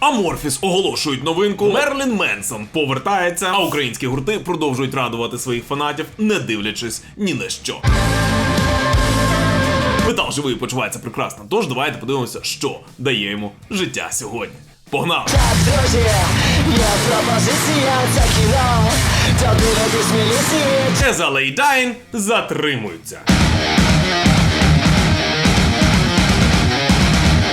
Аморфіс оголошують новинку. Мерлін Менсон повертається, а українські гурти продовжують радувати своїх фанатів, не дивлячись ні на що. Метал живий почувається прекрасно. Тож давайте подивимося, що дає йому життя сьогодні. Погнали! Друзі, є пропозиція, це кіно, то дивитись міліції. Езалейдайн затримуються.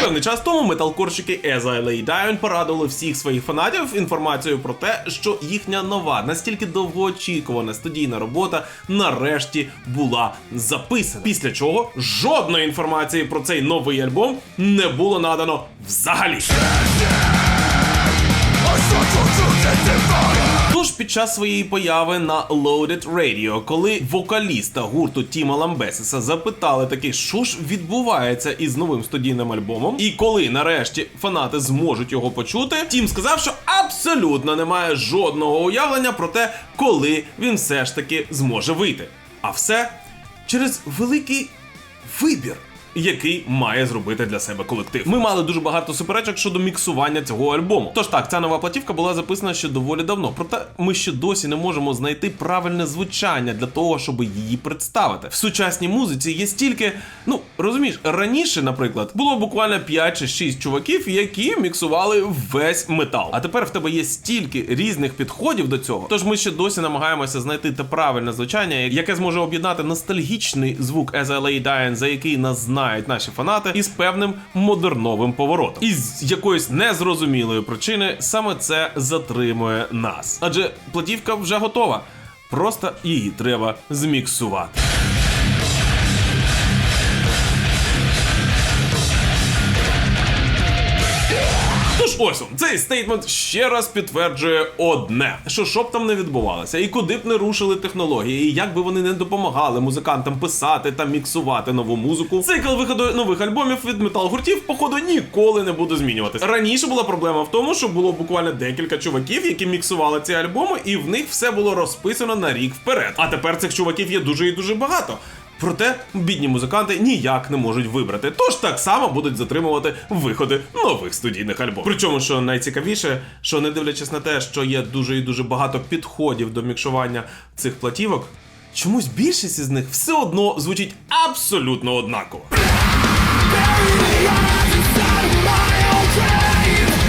Певний час тому металкорщики Еза Лейдайн порадили всіх своїх фанатів інформацією про те, що їхня нова, настільки довгоочікувана студійна робота нарешті була записана. Після чого жодної інформації про цей новий альбом не було надано взагалі. Під час своєї появи на Loaded Radio, коли вокаліста гурту Тіма Ламбесіса запитали таки, що ж відбувається із новим студійним альбомом, і коли нарешті фанати зможуть його почути, Тім сказав, що абсолютно немає жодного уявлення про те, коли він все ж таки зможе вийти. А все через великий вибір. Який має зробити для себе колектив. Ми мали дуже багато суперечок щодо міксування цього альбому. Тож так, ця нова платівка була записана ще доволі давно. Проте ми ще досі не можемо знайти правильне звучання для того, щоб її представити. В сучасній музиці є стільки, ну розумієш, раніше, наприклад, було буквально 5 чи 6 чуваків, які міксували весь метал. А тепер в тебе є стільки різних підходів до цього. Тож ми ще досі намагаємося знайти те правильне звучання, яке зможе об'єднати ностальгічний звук As I Lay Dying, за який нас знають наші фанати, із певним модерновим поворотом. І з якоїсь незрозумілої причини саме це затримує нас. Адже платівка вже готова. Просто її треба зміксувати. Тож ось цей стейтмент ще раз підтверджує одне: що що б там не відбувалося, і куди б не рушили технології, і як би вони не допомагали музикантам писати та міксувати нову музику, цикл виходу нових альбомів від метал-гуртів, походу, ніколи не буде змінюватися. Раніше була проблема в тому, що було буквально декілька чуваків, які міксували ці альбоми, і в них все було розписано на рік вперед. А тепер цих чуваків є дуже і дуже багато. Проте бідні музиканти ніяк не можуть вибрати, тож так само будуть затримувати виходи нових студійних альбомів. Причому, що найцікавіше, що не дивлячись на те, що є дуже і дуже багато підходів до мікшування цих платівок, чомусь більшість із них все одно звучить абсолютно однаково.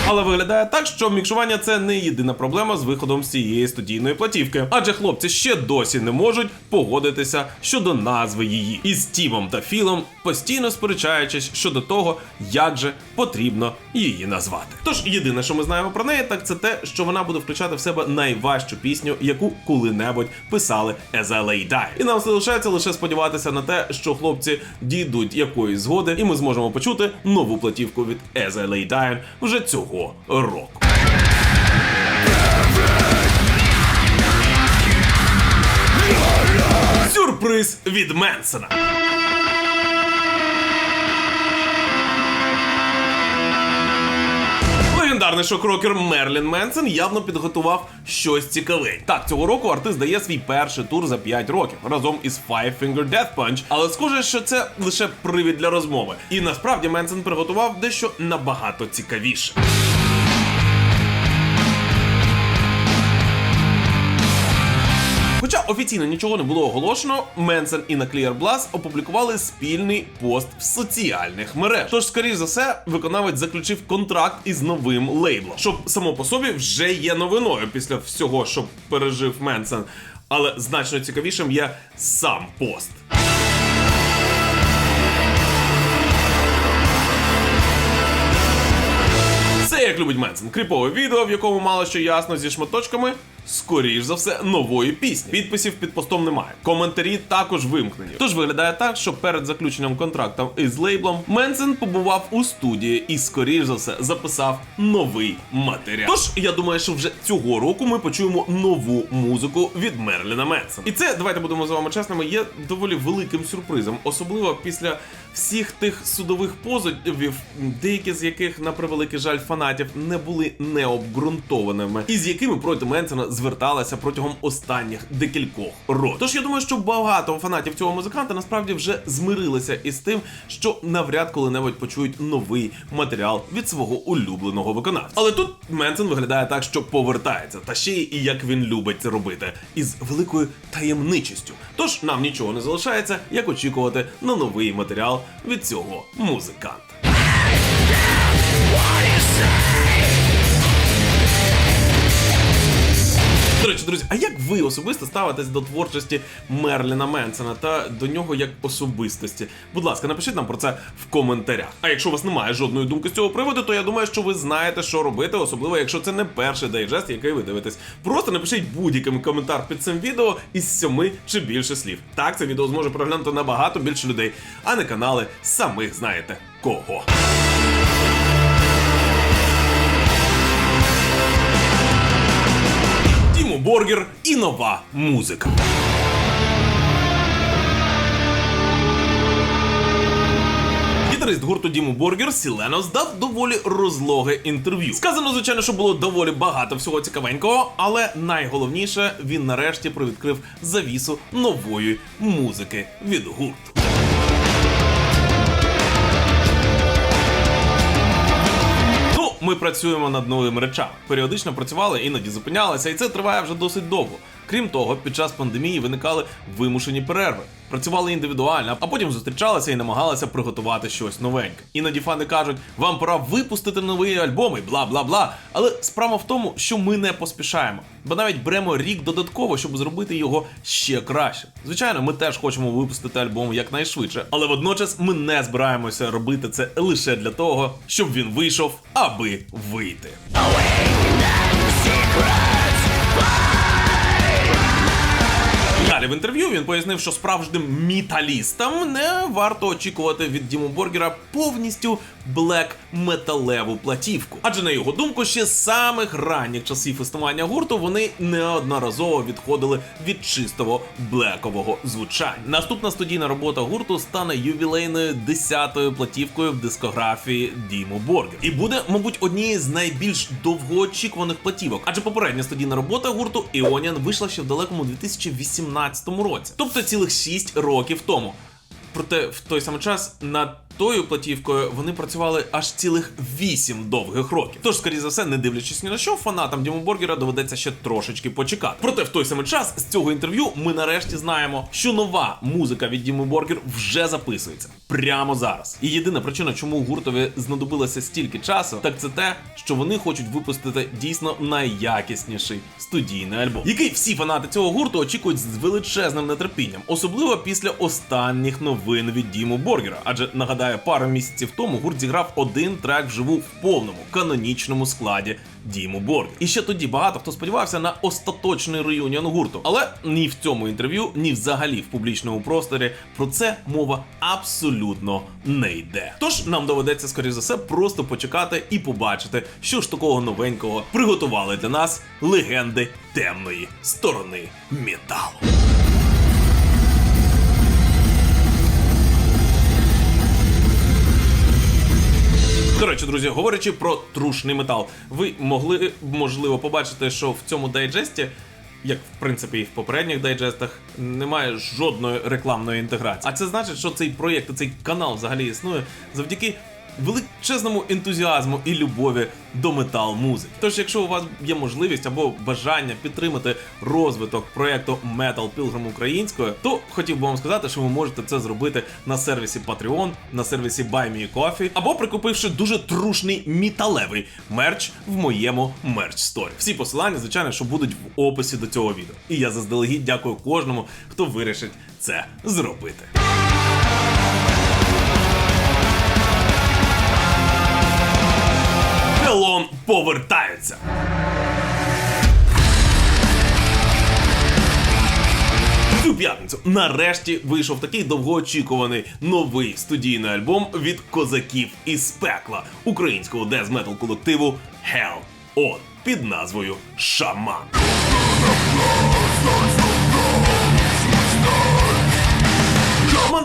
Але виглядає так, що мікшування це не єдина проблема з виходом з цієї студійної платівки, адже хлопці ще досі не можуть погодитися щодо назви її. І з Тімом та Філом постійно сперечаючись щодо того, як же потрібно її назвати. Тож єдине, що ми знаємо про неї, так це те, що вона буде включати в себе найважчу пісню, яку коли-небудь писали As I Lay Die. І нам залишається лише сподіватися на те, що хлопці дійдуть якоїсь згоди, і ми зможемо почути нову платівку від As I Lay Die вже цього року. Сюрприз від Менсена. Легендарний шок-рокер Мерлін Менсен явно підготував щось цікаве. Так, цього року артист дає свій перший тур за 5 років разом із Five Finger Death Punch, але схоже, що це лише привід для розмови. І насправді Менсен приготував дещо набагато цікавіше. Хоча офіційно нічого не було оголошено, Менсен і Наклієр Блас опублікували спільний пост в соціальних мережах. Тож, скоріш за все, виконавець заключив контракт із новим лейблом, що само по собі вже є новиною після всього, що пережив Менсен. Але значно цікавішим є сам пост. Як любить Менсен. Кріпове відео, в якому мало що ясно зі шматочками. Скоріш за все, нової пісні. Підписів під постом немає. Коментарі також вимкнені. Тож виглядає так, що перед заключенням контракту із лейблом Менсен побував у студії і, скоріш за все, записав новий матеріал. Тож я думаю, що вже цього року ми почуємо нову музику від Мерліна Менсена. І це давайте будемо з вами чесними. Є доволі великим сюрпризом, особливо після всіх тих судових позовів, деякі з яких, на превеликий жаль, фанатів не були необґрунтованими, і з якими проти Менсена зверталася протягом останніх декількох років. Тож я думаю, що багато фанатів цього музиканта насправді вже змирилися із тим, що навряд коли-небудь почують новий матеріал від свого улюбленого виконавця. Але тут Менсен виглядає так, що повертається, та ще й як він любить це робити, із великою таємничістю. Тож нам нічого не залишається, як очікувати на новий матеріал від цього музиканта. До речі, друзі, а як ви особисто ставитесь до творчості Мерліна Менсена та до нього як особистості? Будь ласка, напишіть нам про це в коментарях. А якщо у вас немає жодної думки з цього приводу, то я думаю, що ви знаєте, що робити, особливо якщо це не перший дайджест, який ви дивитесь. Просто напишіть будь-який коментар під цим відео із сьоми чи більше слів. Так це відео зможе переглянути набагато більше людей, а не канали самих знаєте кого. Тіму Боргер і нова музика. Гітарист гурту Діму Боргер Сіленос дав доволі розлоге інтерв'ю. Сказано, звичайно, що було доволі багато всього цікавенького, але найголовніше він нарешті привідкрив завісу нової музики від гурту. Ми працюємо над новими речами. Періодично працювали, іноді зупинялися, і це триває вже досить довго. Крім того, під час пандемії виникали вимушені перерви. Працювали індивідуально, а потім зустрічалися і намагалися приготувати щось новеньке. Іноді фани кажуть, вам пора випустити новий альбом і бла бла бла. Але справа в тому, що ми не поспішаємо, бо навіть беремо рік додатково, щоб зробити його ще краще. Звичайно, ми теж хочемо випустити альбом якнайшвидше, але водночас ми не збираємося робити це лише для того, щоб він вийшов, аби вийти. Далі в інтерв'ю він пояснив, що справжнім міталістам не варто очікувати від Діму Боргера повністю блек-металеву платівку. Адже на його думку, ще з самих ранніх часів існування гурту вони неодноразово відходили від чистого блекового звучання. Наступна студійна робота гурту стане ювілейною десятою платівкою в дискографії Діму Боргера. І буде, мабуть, однією з найбільш довгоочікуваних платівок, адже попередня студійна робота гурту Іоніан вийшла ще в далекому 2018 році, тобто цілих 6 років тому. Проте в той самий час над тою платівкою вони працювали аж цілих 8 довгих років. Тож, скоріше за все, не дивлячись ні на що, фанатам Діму Боргера доведеться ще трошечки почекати. Проте в той самий час з цього інтерв'ю ми нарешті знаємо, що нова музика від Діми Боргер вже записується прямо зараз. І єдина причина, чому гуртові знадобилося стільки часу, так це те, що вони хочуть випустити дійсно найякісніший студійний альбом, який всі фанати цього гурту очікують з величезним нетерпінням, особливо після останніх новин від Діму Боргера. Адже нагадаю, пару місяців тому гурт зіграв один трек вживу в повному канонічному складі Діму Боргер. І ще тоді багато хто сподівався на остаточний реюніон гурту. Але ні в цьому інтерв'ю, ні взагалі в публічному просторі про це мова абсолютно не йде. Тож нам доведеться, скоріш за все, просто почекати і побачити, що ж такого новенького приготували для нас легенди темної сторони металу. До речі, друзі, говорячи про трушний метал, ви могли можливо побачити, що в цьому дайджесті, як в принципі і в попередніх дайджестах, немає жодної рекламної інтеграції. А це значить, що цей проєкт, цей канал взагалі існує завдяки величезному ентузіазму і любові до метал музики. Тож, якщо у вас є можливість або бажання підтримати розвиток проєкту Metal Pilgrim українською, то хотів би вам сказати, що ви можете це зробити на сервісі Patreon, на сервісі Buy Me Coffee, або прикупивши дуже трушний міталевий мерч в моєму мерч сторі. Всі посилання, звичайно, що будуть в описі до цього відео. І я заздалегідь дякую кожному, хто вирішить це зробити. Хелон повертаються. Цю п'ятницю нарешті вийшов такий довгоочікуваний новий студійний альбом від козаків із пекла українського дез-метал колективу Hell On під назвою Шаман.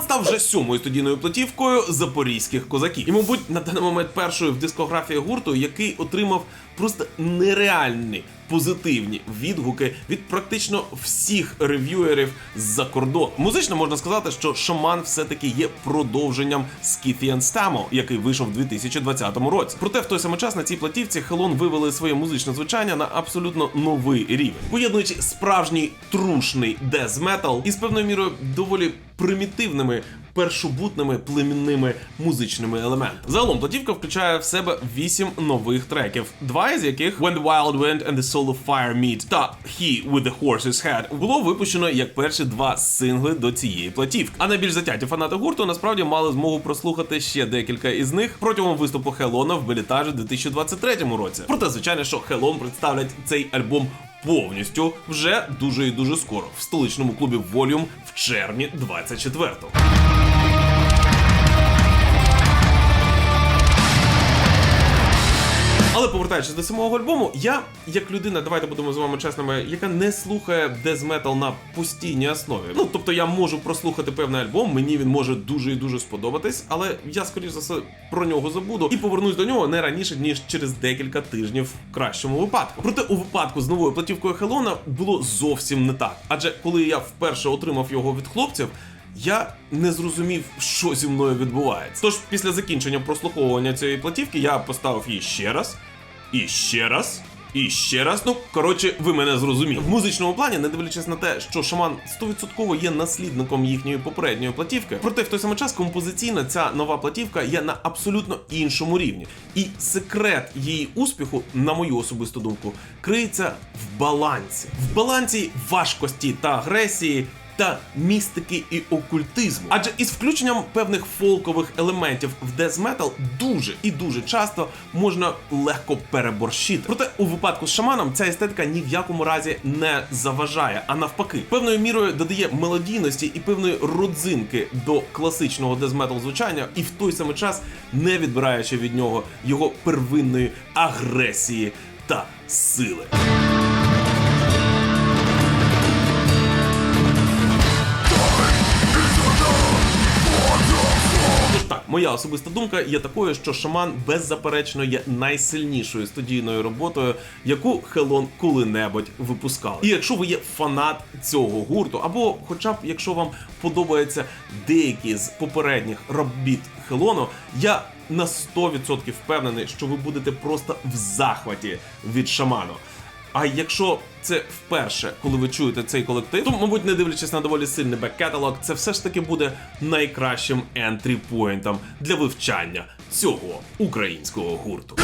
Став вже сьомою студійною платівкою запорізьких козаків. І, мабуть, на даний момент першою в дискографії гурту, який отримав просто нереальні, позитивні відгуки від практично всіх рев'юерів з-за кордону. Музично можна сказати, що шаман все-таки є продовженням Scythian Stamo, який вийшов у 2020 році. Проте в той самий час на цій платівці Хелон вивели своє музичне звучання на абсолютно новий рівень, поєднуючи справжній трушний дез метал із певною мірою доволі примітивними. Першобутними племінними музичними елементами. Загалом платівка включає в себе вісім нових треків, два із яких When the Wild Wind and the Soul of Fire Meet та He with the Horse's Head було випущено як перші два сингли до цієї платівки. А найбільш затяті фанати гурту насправді мали змогу прослухати ще декілька із них протягом виступу Хелона в Белітажі у 2023 році. Проте, звичайно, що Хелон представлять цей альбом повністю вже дуже і дуже скоро в столичному клубі Volume в червні 24-го. Але повертаючись до самого альбому, я, як людина, давайте будемо з вами чесними, яка не слухає дезметал на постійній основі. Ну тобто я можу прослухати певний альбом, мені він може дуже і дуже сподобатись, але я скоріш за все про нього забуду і повернусь до нього не раніше ніж через декілька тижнів в кращому випадку. Проте у випадку з новою платівкою Хелона було зовсім не так. Адже коли я вперше отримав його від хлопців. Я не зрозумів, що зі мною відбувається. Тож після закінчення прослуховування цієї платівки я поставив її ще раз, і ще раз, і ще раз. Ну коротше, ви мене зрозуміли. В музичному плані, не дивлячись на те, що шаман 100% є наслідником їхньої попередньої платівки. Проте в той самий час композиційно ця нова платівка є на абсолютно іншому рівні. І секрет її успіху, на мою особисту думку, криється в балансі, в балансі важкості та агресії та містики і окультизму. Адже із включенням певних фолкових елементів в дезметал дуже і дуже часто можна легко переборщити. Проте у випадку з шаманом ця естетика ні в якому разі не заважає, а навпаки, певною мірою додає мелодійності і певної родзинки до класичного дезметал звучання, і в той самий час не відбираючи від нього його первинної агресії та сили. Моя особиста думка є такою, що шаман беззаперечно є найсильнішою студійною роботою, яку Хелон коли-небудь випускав. І якщо ви є фанат цього гурту, або, хоча б якщо вам подобаються деякі з попередніх робіт Хелону, я на 100% впевнений, що ви будете просто в захваті від шаману. А якщо це вперше, коли ви чуєте цей колектив, то, мабуть, не дивлячись на доволі сильний бек-каталог, це все ж таки буде найкращим ентрі-поінтом для вивчання цього українського гурту.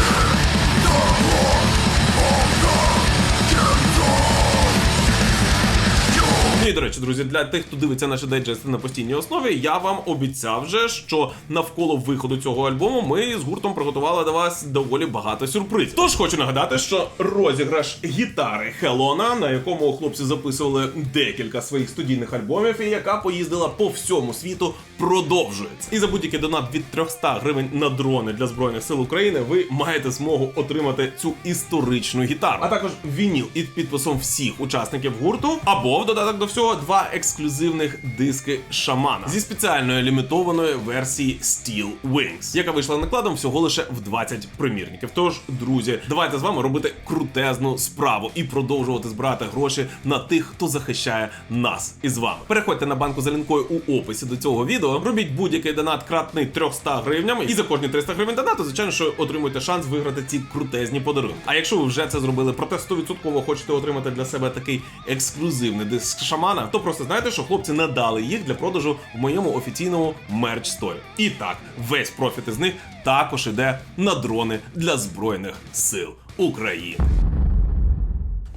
Ну і до речі, друзі, для тих, хто дивиться наші дайджести на постійній основі, я вам обіцяв вже, що навколо виходу цього альбому ми з гуртом приготували до вас доволі багато сюрпризів. Тож хочу нагадати, що розіграш гітари Хелона, на якому хлопці записували декілька своїх студійних альбомів, і яка поїздила по всьому світу, продовжується. І за будь-який донат від 300 гривень на дрони для збройних сил України ви маєте змогу отримати цю історичну гітару, а також вініл із підписом всіх учасників гурту, або в додаток до всього два ексклюзивних диски шамана зі спеціальної лімітованої версії Steel Wings, яка вийшла накладом всього лише в 20 примірників. Тож, друзі, давайте з вами робити крутезну справу і продовжувати збирати гроші на тих, хто захищає нас із вами. Переходьте на банку за лінкою у описі до цього відео, робіть будь-який донат кратний 300 гривнями, і за кожні 300 гривень донату, звичайно, що отримуєте шанс виграти ці крутезні подарунки. А якщо ви вже це зробили, проте 100% хочете отримати для себе такий ексклюзивний диск шамана, то просто знайте, що хлопці надали їх для продажу в моєму офіційному мерч сторі. І так, весь профіт із них також іде на дрони для збройних сил України.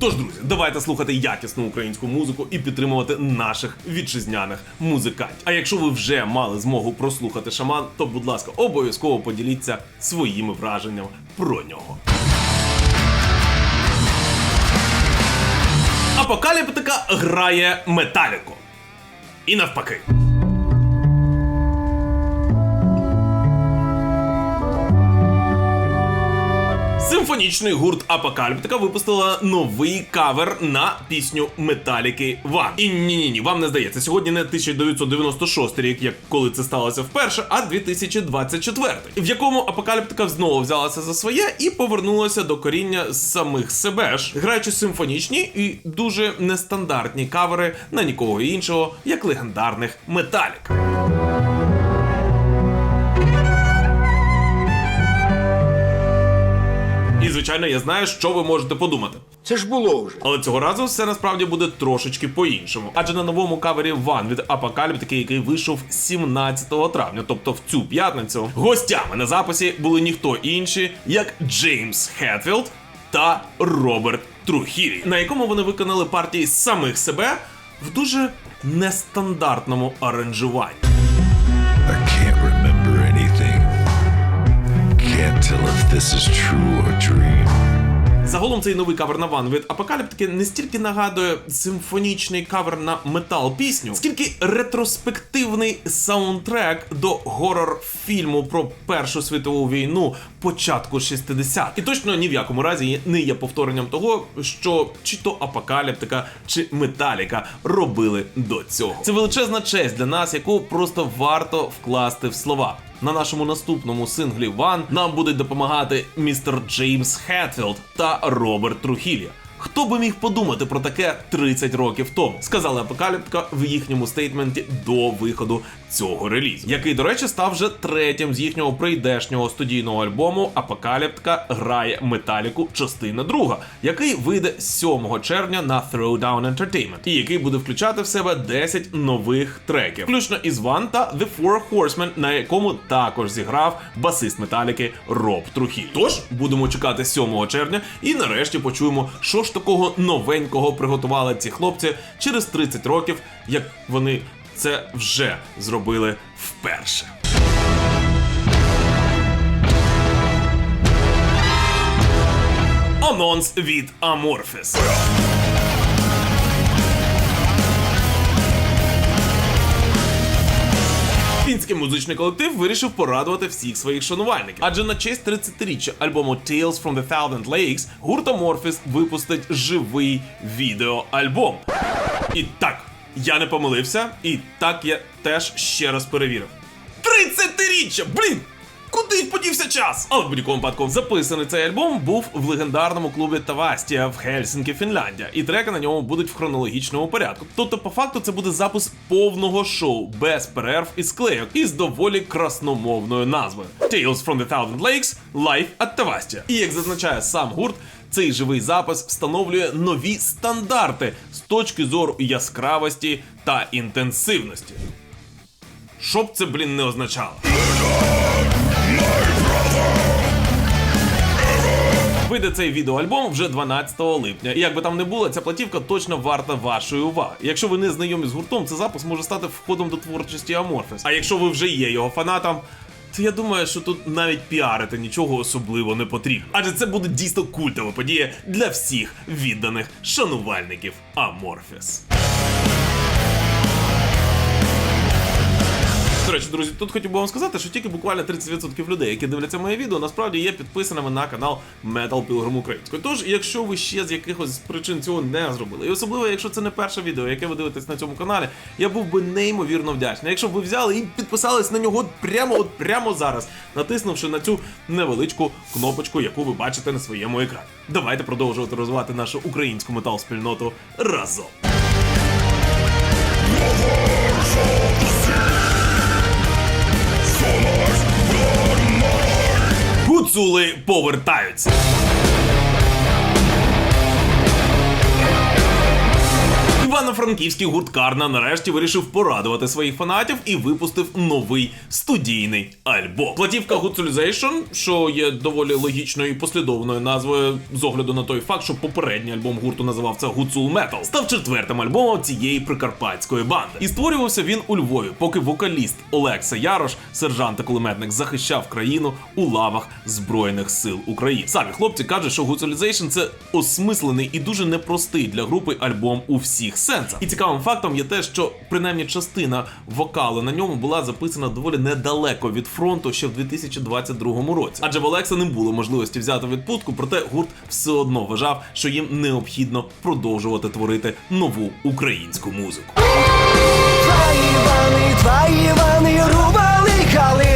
Тож, друзі, давайте слухати якісну українську музику і підтримувати наших вітчизняних музикантів. А якщо ви вже мали змогу прослухати шаман, то будь ласка, обов'язково поділіться своїми враженнями про нього. Апокаліптика грає металіку. І навпаки. Симфонічний гурт Апокаліптика випустила новий кавер на пісню Металіки Ван. І ні, ні, ні, вам не здається, сьогодні не 1996 рік, як коли це сталося вперше, а 2024, в якому Апокаліптика знову взялася за своє і повернулася до коріння самих себе ж, граючи симфонічні і дуже нестандартні кавери на нікого іншого, як легендарних Металік. Звичайно, я знаю, що ви можете подумати. Це ж було вже. Але цього разу все насправді буде трошечки по-іншому. Адже на новому кавері Ван від Апокаліптики, який вийшов 17 травня, тобто в цю п'ятницю, гостями на записі були ніхто інші, як Джеймс Хетфілд та Роберт Трухірі, на якому вони виконали партії самих себе в дуже нестандартному аранжуванні. Can't tell if this is true or dream. Загалом цей новий кавер на ван від апокаліптики не стільки нагадує симфонічний кавер на метал пісню, скільки ретроспективний саундтрек до горор фільму про Першу світову війну початку 60-х. І точно ні в якому разі не є повторенням того, що чи то апокаліптика, чи металіка робили до цього. Це величезна честь для нас, яку просто варто вкласти в слова. На нашому наступному синглі Ван нам будуть допомагати містер Джеймс Хетфілд та Роберт Трухілі. Хто би міг подумати про таке 30 років тому, сказала Апокаліптика в їхньому стейтменті до виходу цього релізу, який, до речі, став вже третім з їхнього прийдешнього студійного альбому Апокаліптика. Грає металіку, частина друга, який вийде 7 червня на Throwdown Entertainment, і який буде включати в себе 10 нових треків, включно із One та The Four Horsemen, на якому також зіграв басист металіки Роб Трухі. Тож будемо чекати 7 червня і нарешті почуємо, що ж такого новенького приготували ці хлопці через 30 років, як вони це вже зробили вперше. Анонс від Amorphis. Фінський музичний колектив вирішив порадувати всіх своїх шанувальників. Адже на честь 30-річчя альбому Tales from the Thousand Lakes гурт Amorphis випустить живий відеоальбом. І так, я не помилився, і так я теж ще раз перевірив. 30-річчя! Блін! Куди подівся час? Але в будь-якому випадку записаний цей альбом був в легендарному клубі Тавастія в Хельсінкі, Фінляндія, і треки на ньому будуть в хронологічному порядку. Тобто, по факту, це буде запис повного шоу без перерв і склейок із доволі красномовною назвою Tales from the Thousand Lakes Live at Тавастія. І як зазначає сам гурт. Цей живий запис встановлює нові стандарти з точки зору яскравості та інтенсивності. Що б це, блін, не означало. Вийде цей відеоальбом вже 12 липня. І як би там не було, ця платівка точно варта вашої уваги. Якщо ви не знайомі з гуртом, цей запис може стати входом до творчості Amorphis. А якщо ви вже є його фанатом. То я думаю, що тут навіть піарити нічого особливо не потрібно. Адже це буде дійсно культова подія для всіх відданих шанувальників Amorphis. До речі, друзі, тут хотів би вам сказати, що тільки буквально 30% людей, які дивляться моє відео, насправді є підписаними на канал Metal Pilgrim Українською. Тож, якщо ви ще з якихось причин цього не зробили, і особливо, якщо це не перше відео, яке ви дивитесь на цьому каналі, я був би неймовірно вдячний. Якщо б ви взяли і підписались на нього прямо от прямо зараз, натиснувши на цю невеличку кнопочку, яку ви бачите на своєму екрані. Давайте продовжувати розвивати нашу українську метал спільноту разом. Гуцули повертаються. Івано-Франківський гурт Карна нарешті вирішив порадувати своїх фанатів і випустив новий студійний альбом. Платівка Гуцулізейшн, що є доволі логічною і послідовною назвою з огляду на той факт, що попередній альбом гурту називався Гуцул Метал, став четвертим альбомом цієї прикарпатської банди. І створювався він у Львові, поки вокаліст Олекса Ярош, сержант та кулеметник, захищав країну у лавах Збройних сил України. Самі хлопці кажуть, що Гуцулізейшн це осмислений і дуже непростий для групи альбом у всіх Освенца. І цікавим фактом є те, що принаймні частина вокалу на ньому була записана доволі недалеко від фронту ще в 2022 році. Адже в Олекса не було можливості взяти відпустку, проте гурт все одно вважав, що їм необхідно продовжувати творити нову українську музику. Твої вани, твої вани рубали калину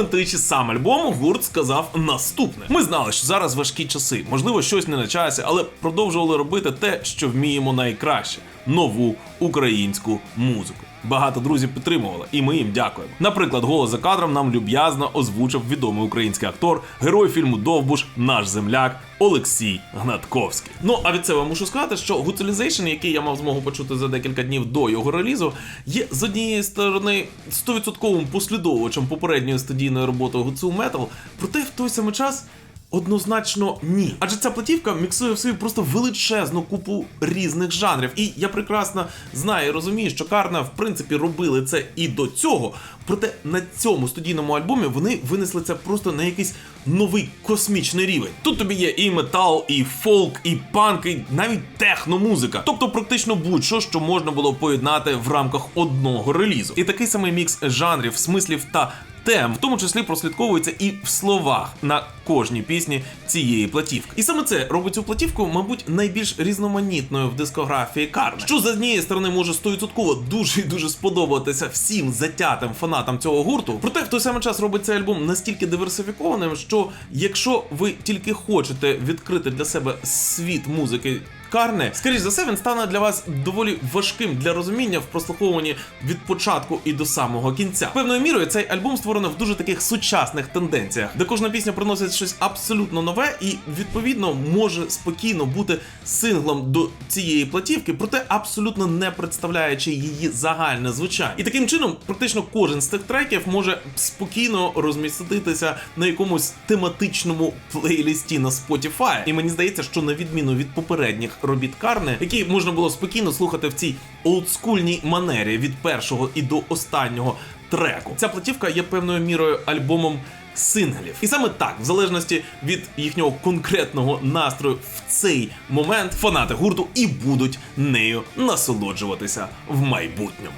Коментуючи сам альбом, гурт сказав наступне: ми знали, що зараз важкі часи, можливо, щось не на часі, але продовжували робити те, що вміємо найкраще нову українську музику. Багато друзів підтримували, і ми їм дякуємо. Наприклад, голос за кадром нам люб'язно озвучив відомий український актор, герой фільму Довбуш, наш земляк Олексій Гнатковський. Ну а від себе мушу сказати, що Gutilization, який я мав змогу почути за декілька днів до його релізу, є з однієї сторони 100% послідовувачем попередньої студійної роботи Гуцул Metal, проте в той самий час. Однозначно ні. Адже ця платівка міксує в собі просто величезну купу різних жанрів. І я прекрасно знаю і розумію, що Карна, в принципі, робили це і до цього. Проте на цьому студійному альбомі вони винесли це просто на якийсь новий космічний рівень. Тут тобі є і метал, і фолк, і панк, і навіть техномузика. Тобто практично будь-що, що можна було поєднати в рамках одного релізу. І такий самий мікс жанрів, смислів та тем, в тому числі прослідковується і в словах на кожній пісні цієї платівки. І саме це робить цю платівку, мабуть, найбільш різноманітною в дискографії Карни. Що з однієї сторони може 100% дуже і дуже сподобатися всім затятим фанатам цього гурту. Проте в той самий час робить цей альбом настільки диверсифікованим, що якщо ви тільки хочете відкрити для себе світ музики. Карне, скоріш за все, він стане для вас доволі важким для розуміння в прослуховуванні від початку і до самого кінця. Певною мірою цей альбом створено в дуже таких сучасних тенденціях, де кожна пісня приносить щось абсолютно нове і відповідно може спокійно бути синглом до цієї платівки, проте абсолютно не представляючи її загальне звучання. І таким чином, практично кожен з цих треків може спокійно розміститися на якомусь тематичному плейлісті на Spotify. І мені здається, що на відміну від попередніх робіт який можна було спокійно слухати в цій олдскульній манері від першого і до останнього треку. Ця платівка є певною мірою альбомом. Синглів, і саме так, в залежності від їхнього конкретного настрою в цей момент, фанати гурту і будуть нею насолоджуватися в майбутньому.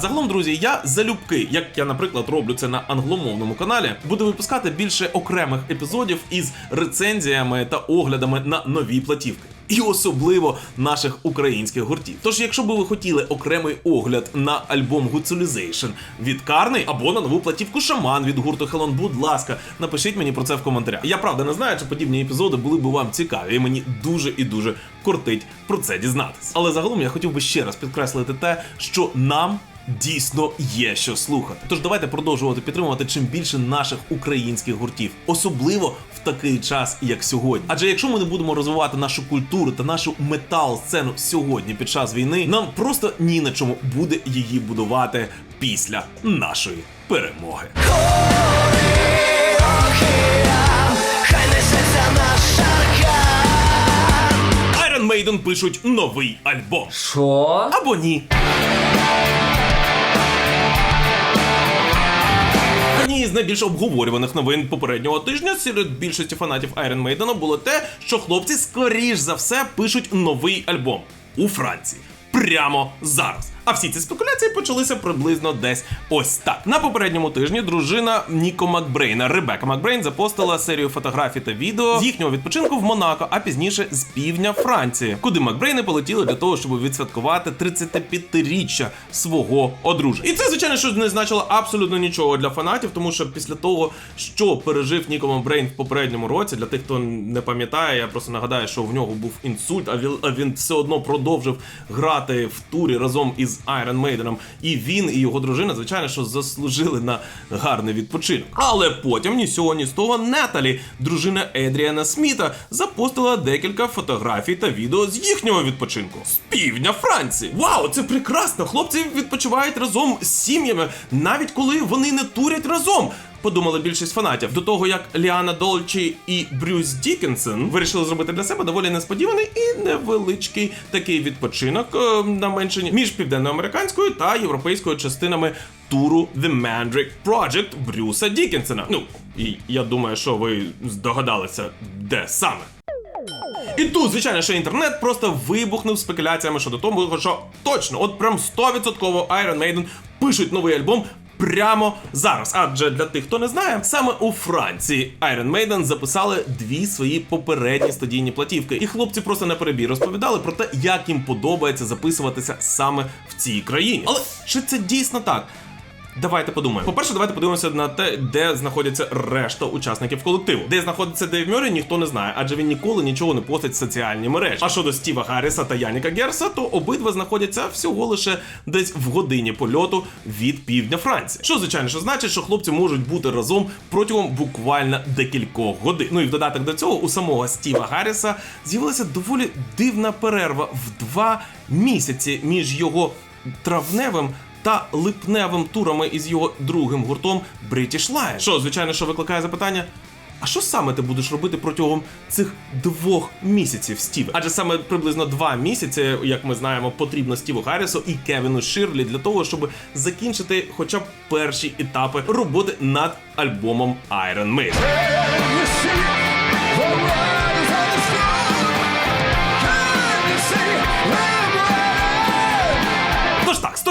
Загалом, друзі, я залюбки, як я, наприклад, роблю це на англомовному каналі, буду випускати більше окремих епізодів із рецензіями та оглядами на нові платівки. І особливо наших українських гуртів. Тож, якщо би ви хотіли окремий огляд на альбом Gutzulization від Карни або на нову платівку Шаман від гурту Хелон, будь ласка, напишіть мені про це в коментарях. Я правда не знаю, чи подібні епізоди були б вам цікаві, і мені дуже і дуже кортить про це дізнатись. Але загалом я хотів би ще раз підкреслити те, що нам дійсно є що слухати. Тож давайте продовжувати підтримувати чим більше наших українських гуртів, особливо в такий час, як сьогодні. Адже якщо ми не будемо розвивати нашу культуру та нашу метал-сцену сьогодні під час війни, нам просто ні на чому буде її будувати після нашої перемоги. Maiden пишуть новий альбом. Що? Або ні. Однією з найбільш обговорюваних новин попереднього тижня серед більшості фанатів Iron Maiden було те, що хлопці скоріш за все пишуть новий альбом у Франції. Прямо зараз. А всі ці спекуляції почалися приблизно десь ось так. На попередньому тижні дружина Ніко Макбрейна Ребека Макбрейн запостила серію фотографій та відео з їхнього відпочинку в Монако, а пізніше з півдня Франції, куди Макбрейни полетіли для того, щоб відсвяткувати 35-річчя свого одруження. І це, звичайно, що не значило абсолютно нічого для фанатів, тому що після того, що пережив Ніко Макбрейн в попередньому році, для тих, хто не пам'ятає, я просто нагадаю, що в нього був інсульт, а він, все одно продовжив грати в турі разом із Iron Maiden. І він і його дружина, звичайно, що заслужили на гарний відпочинок. Але потім ні сього, ні з того Неталі, дружина Едріана Сміта, запостила декілька фотографій та відео з їхнього відпочинку з півдня Франції. Вау, це прекрасно! Хлопці відпочивають разом з сім'ями, навіть коли вони не турять разом. Подумали більшість фанатів. До того як Ліана Долчі і Брюс Дікенсен вирішили зробити для себе доволі несподіваний і невеличкий такий відпочинок е, на меншині між південноамериканською та європейською частинами туру The Mandrake Project Брюса Дікенсена. Ну, і я думаю, що ви здогадалися, де саме. І тут, звичайно, що інтернет просто вибухнув спекуляціями щодо того, що точно, от прям 100% Iron Maiden пишуть новий альбом. Прямо зараз, адже для тих, хто не знає, саме у Франції Iron Maiden записали дві свої попередні студійні платівки, і хлопці просто на перебій розповідали про те, як їм подобається записуватися саме в цій країні. Але чи це дійсно так? Давайте подумаємо. По-перше, давайте подивимося на те, де знаходяться решта учасників колективу. Де знаходиться Дейв Мюррей, ніхто не знає, адже він ніколи нічого не постить в соціальні мережі. А щодо Стіва Гарріса та Яніка Герса, то обидва знаходяться всього лише десь в годині польоту від півдня Франції. Що звичайно, що значить, що хлопці можуть бути разом протягом буквально декількох годин. Ну і в додаток до цього у самого Стіва Гарріса з'явилася доволі дивна перерва в два місяці між його травневим та липневим турами із його другим гуртом British Lion. Що, звичайно, що викликає запитання. А що саме ти будеш робити протягом цих двох місяців, Стіве? Адже саме приблизно два місяці, як ми знаємо, потрібно Стіву Гаррісу і Кевіну Ширлі для того, щоб закінчити хоча б перші етапи роботи над альбомом Iron Maiden.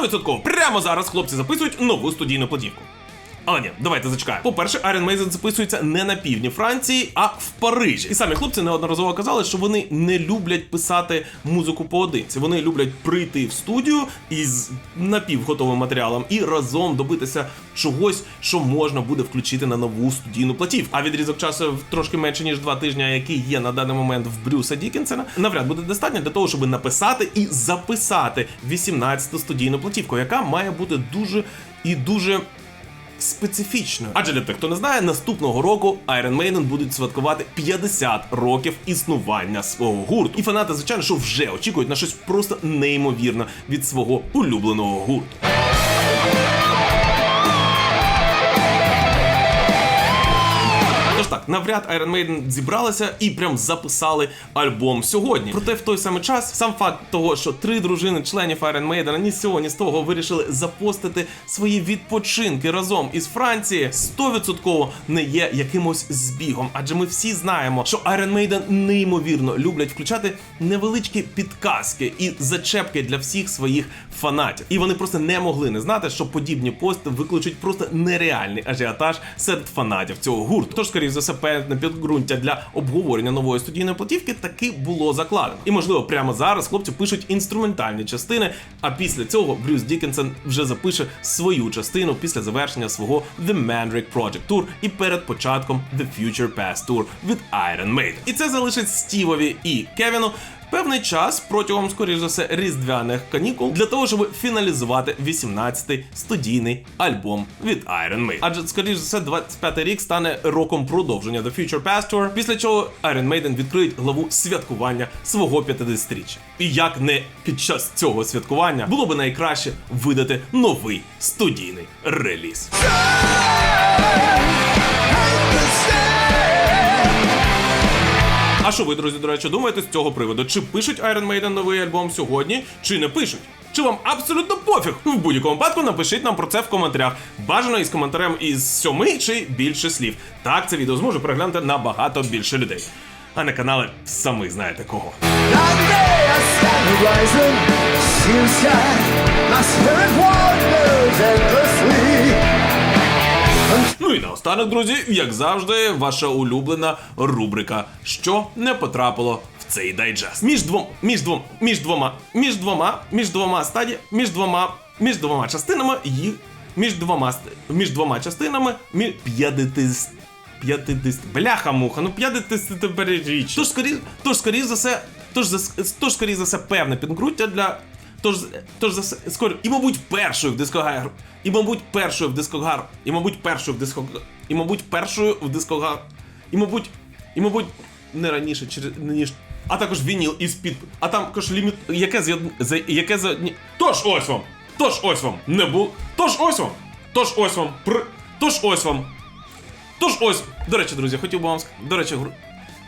100% прямо зараз хлопці записують нову студійну платівку. Але ні, давайте зачекаємо. По-перше, Iron Maiden записується не на півдні Франції, а в Парижі. І самі хлопці неодноразово казали, що вони не люблять писати музику поодинці. Вони люблять прийти в студію із напівготовим матеріалом і разом добитися чогось, що можна буде включити на нову студійну платівку. А відрізок часу трошки менше ніж два тижні, який є на даний момент в Брюса Дікенсена, навряд буде достатньо для того, щоб написати і записати 18-ту студійну платівку, яка має бути дуже і дуже специфічною. Адже для тих, хто не знає, наступного року Iron Maiden будуть святкувати 50 років існування свого гурту. І фанати, звичайно, що вже очікують на щось просто неймовірне від свого улюбленого гурту. Навряд Iron Maiden зібралися і прям записали альбом сьогодні. Проте в той самий час сам факт того, що три дружини членів Iron Maiden ні з цього, ні з того вирішили запостити свої відпочинки разом із Франції, 100% не є якимось збігом. Адже ми всі знаємо, що Iron Maiden неймовірно люблять включати невеличкі підказки і зачепки для всіх своїх фанатів. І вони просто не могли не знати, що подібні пости викличуть просто нереальний ажіотаж серед фанатів цього гурту. Тож, скоріш за все, певне підґрунтя для обговорення нової студійної платівки таки було закладено. І можливо, прямо зараз хлопці пишуть інструментальні частини. А після цього Брюс Дікенсен вже запише свою частину після завершення свого The Mandrake Project Tour і перед початком The Future Past Tour від Iron Maiden. І це залишить Стівові і Кевіну певний час протягом, скоріш за все, різдвяних канікул для того, щоб фіналізувати 18-й студійний альбом від Iron Maiden. Адже, скоріш за все, 25-й рік стане роком продовження The Future Past після чого Iron Maiden відкриють главу святкування свого 50-річчя. І як не під час цього святкування було би найкраще видати новий студійний реліз. А що ви, друзі, до речі, думаєте з цього приводу? Чи пишуть Iron Maiden новий альбом сьогодні, чи не пишуть? Чи вам абсолютно пофіг? В будь-якому випадку напишіть нам про це в коментарях. Бажано із коментарем із сьоми чи більше слів. Так це відео зможе переглянути набагато більше людей. А на канали самі знаєте кого. My spirit wanders. Ну і наостанок, друзі, як завжди, ваша улюблена рубрика, що не потрапило в цей дайджест. Між двом, між двом, між двома, між двома, між двома стаді, міч двома, між двома частинами їх, між двома, між двома частинами, між п'ятдесят. П'ятидесят. Бляха муха, ну п'ятдесятипереріч. Тож скоріш, тож скоріш за все, тож за тож скоріш за все певне підґрунтя для. Тож, тож за скоро, і мабуть першою в дискогар, і мабуть першою в дискогар, і мабуть першою в дискогар, і мабуть першою в дискогар, і мабуть, і мабуть не раніше, через ніж. А також вініл із під. А там також ліміт. Яке з за яке за. Тож ось вам! Тож ось вам! Не було. Тож ось вам! Тож ось вам! Пр. Тож ось вам! Тож ось, до речі, друзі, хотів би вам сказати, до речі,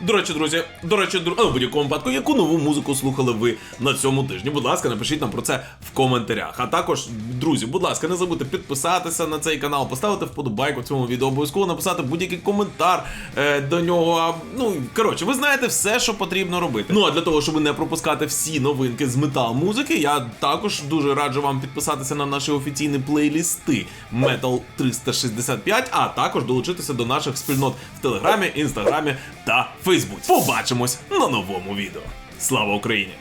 до речі, друзі, до речі, дру... а, в будь-якому випадку, яку нову музику слухали ви на цьому тижні? Будь ласка, напишіть нам про це в коментарях. А також, друзі, будь ласка, не забудьте підписатися на цей канал, поставити вподобайку цьому відео, обов'язково написати будь-який коментар е, до нього. Ну коротше, ви знаєте все, що потрібно робити. Ну а для того, щоб не пропускати всі новинки з метал музики, я також дуже раджу вам підписатися на наші офіційні плейлісти Metal 365, а також долучитися до наших спільнот в Телеграмі, Інстаграмі та Фейсбуці. Побачимось на новому відео. Слава Україні!